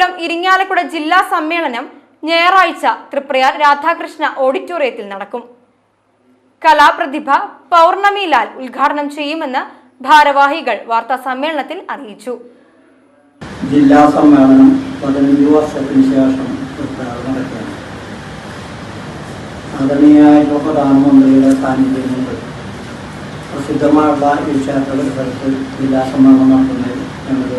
ഗോകുലം ഇരിങ്ങാലക്കുട ജില്ലാ സമ്മേളനം ഞായറാഴ്ച തൃപ്രയാർ രാധാകൃഷ്ണ ഓഡിറ്റോറിയത്തിൽ നടക്കും. കലാപ്രതിഭ പൗർണമി ലാൽ ഉദ്ഘാടനം ചെയ്യുമെന്ന് ഭാരവാഹികൾ വാർത്താ സമ്മേളനത്തിൽ അറിയിച്ചു. ജില്ലാ സമ്മേളനം പതിനഞ്ച് വർഷത്തിന് ശേഷം ആദരണീയായ പ്രധാനമന്ത്രിയുടെ സാന്നിധ്യമുണ്ട്. പ്രസിദ്ധമായുള്ള ഈ ക്ഷേത്രത്തിൽ ജില്ലാ സമ്മേളനം നടത്തുന്നതിൽ ഞങ്ങൾക്ക്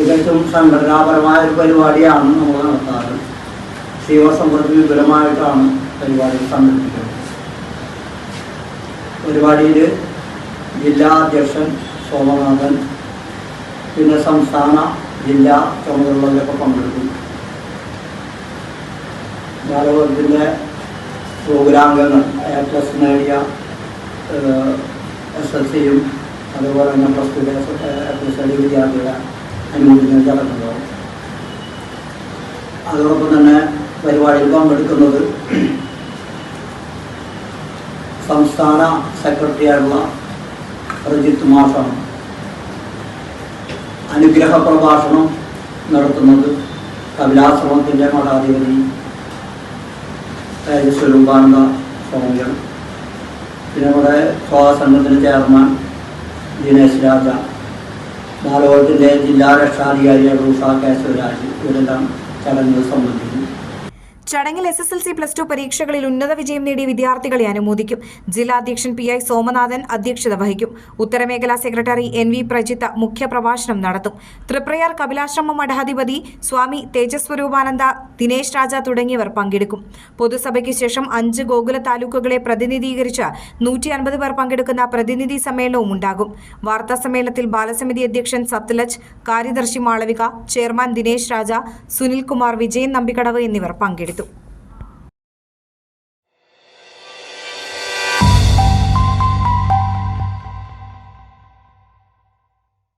തികച്ചും സംഘടനാപരമായ ഒരു പരിപാടിയാണ് നമ്മൾ നടത്താറ്. ശിവസമൃദ്ധി വിപുലമായിട്ടാണ് പരിപാടി സംഘടിപ്പിക്കുന്നത്. പരിപാടിയിൽ ജില്ലാ അധ്യക്ഷൻ സോമനാഥൻ പിന്നെ സംസ്ഥാന ജില്ലാ ചുമതലകളിലൊക്കെ പങ്കെടുക്കും. ബാലവർഗത്തിന്റെ പ്രോഗ്രാംഗങ്ങൾ എ പ്ലസ് നേടിയ എസ് എൽ സിയും അതുപോലെ തന്നെ പ്ലസ് ടു എ പ്ലസ് നേടിയ വിദ്യാർത്ഥികളെ അനുമോദിക്കുന്ന ചടങ്ങുണ്ടാവും അതോടൊപ്പം തന്നെ പരിപാടിയിൽ പങ്കെടുക്കുന്നത് സംസ്ഥാന സെക്രട്ടറി ആയിട്ടുള്ള പ്രജിത്ത് മാഷാണ്. അനുഗ്രഹ പ്രഭാഷണം നടത്തുന്നത് കപിലാശ്രമത്തിന്റെ മഠാധിപതി സ്വരൂപാനന്ദ സ്വാമികൾ പിന്നെ നമ്മുടെ സ്വാസംഘത്തിന്റെ ചെയർമാൻ ദിനേശ് രാജ. ബാലകോട്ടിന്റെ ജില്ലാ രക്ഷാധികാരിയായ ഉഷ കേശവരാജ് ഇവരെല്ലാം ചടങ്ങിൽ സംബന്ധിക്കും ചടങ്ങിൽ S S L C plus two പരീക്ഷകളിൽ ഉന്നത വിജയം നേടിയ വിദ്യാർത്ഥികളെ അനുമോദിക്കും. ജില്ലാ അധ്യക്ഷൻ പി ഐ സോമനാഥൻ അധ്യക്ഷത വഹിക്കും. ഉത്തരമേഖലാ സെക്രട്ടറി എൻ വി പ്രജിത്ത് മുഖ്യപ്രഭാഷണം നടത്തും. തൃപ്രയാർ കപിലാശ്രമ മഠാധിപതി സ്വാമി തേജസ്വരൂപാനന്ദ ദിനേശ് രാജ തുടങ്ങിയവർ പങ്കെടുക്കും. പൊതുസഭയ്ക്ക് ശേഷം അഞ്ച് ഗോകുല താലൂക്കുകളെ പ്രതിനിധീകരിച്ച് നൂറ്റി അൻപത് പേർ പങ്കെടുക്കുന്ന പ്രതിനിധി സമ്മേളനവും ഉണ്ടാകും. വാർത്താ സമ്മേളനത്തിൽ ബാലസമിതി അധ്യക്ഷൻ സത്ലജ് കാര്യദർശി മാളവിക ചെയർമാൻ ദിനേശ് രാജ സുനിൽകുമാർ വിജയൻ നമ്പിക്കടവ് എന്നിവർ പങ്കെടുത്തു. Cristo.